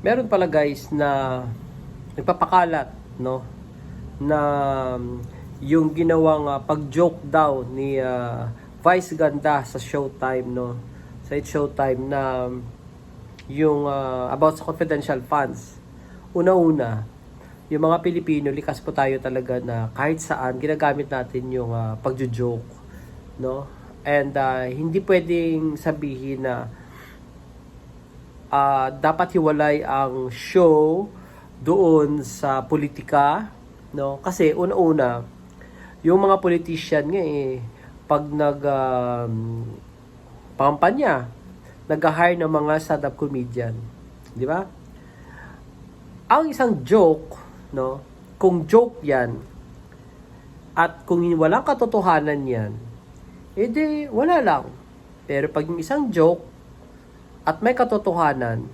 meron pala guys na nagpapakalat, no? Na um, yung ginawang ah, pag-joke daw ni ah, Vice Ganda sa Showtime, no? Sa It's Showtime na um, yung ah, about sa confidential funds. Una-una, yung mga Pilipino, likas po tayo talaga na kahit saan, ginagamit natin yung uh, pagjo-joke, no? And ah, hindi pwedeng sabihin na ah, dapat hiwalay ang show doon sa politika, no? Kasi una-una, yung mga politician nga eh, pag nag um, pampanya, nag-hire ng mga stand-up comedian, di ba? Ang isang joke, no? Kung joke 'yan at kung walang katotohanan 'yan, edi wala lang. Pero pag yung isang joke at may katotohanan,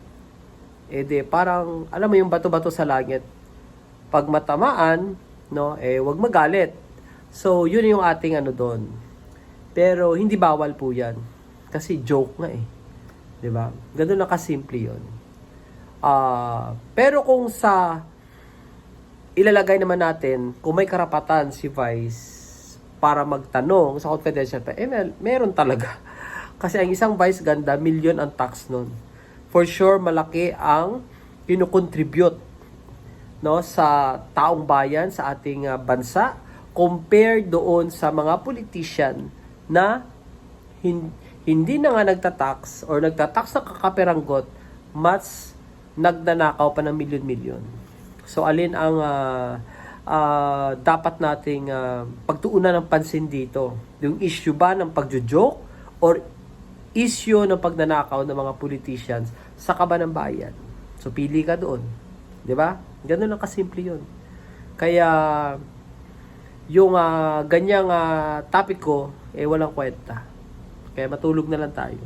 edi parang alam mo yung bato-bato sa langit. Pag matamaan, no, eh wag magalit. So, yun yung ating ano doon. Pero hindi bawal po 'yan. Kasi joke nga eh. ba? Ganun na kasimple 'yon. Ah, pero kung sa ilalagay naman natin kung may karapatan si Vice para magtanong sa confidential pa, eh mer- meron talaga. Kasi ang isang Vice ganda, million ang tax nun. For sure, malaki ang kinukontribute no, sa taong bayan, sa ating ah, bansa, compared doon sa mga politician na hin- hindi na nga nagtatax or nagtatax ng kakaperanggot, mas nagnanakaw pa ng milyon-milyon. So alin ang ah, ah, dapat nating ah, pagtuunan ng pansin dito? Yung issue ba ng pagjo-joke or issue ng pagnanakaw ng mga politicians sa kaba ng bayan? So pili ka doon. 'Di ba? Ganun lang kasimple 'yun. Kaya yung ah, ganyang ah, topic ko eh walang kwenta. Kaya matulog na lang tayo.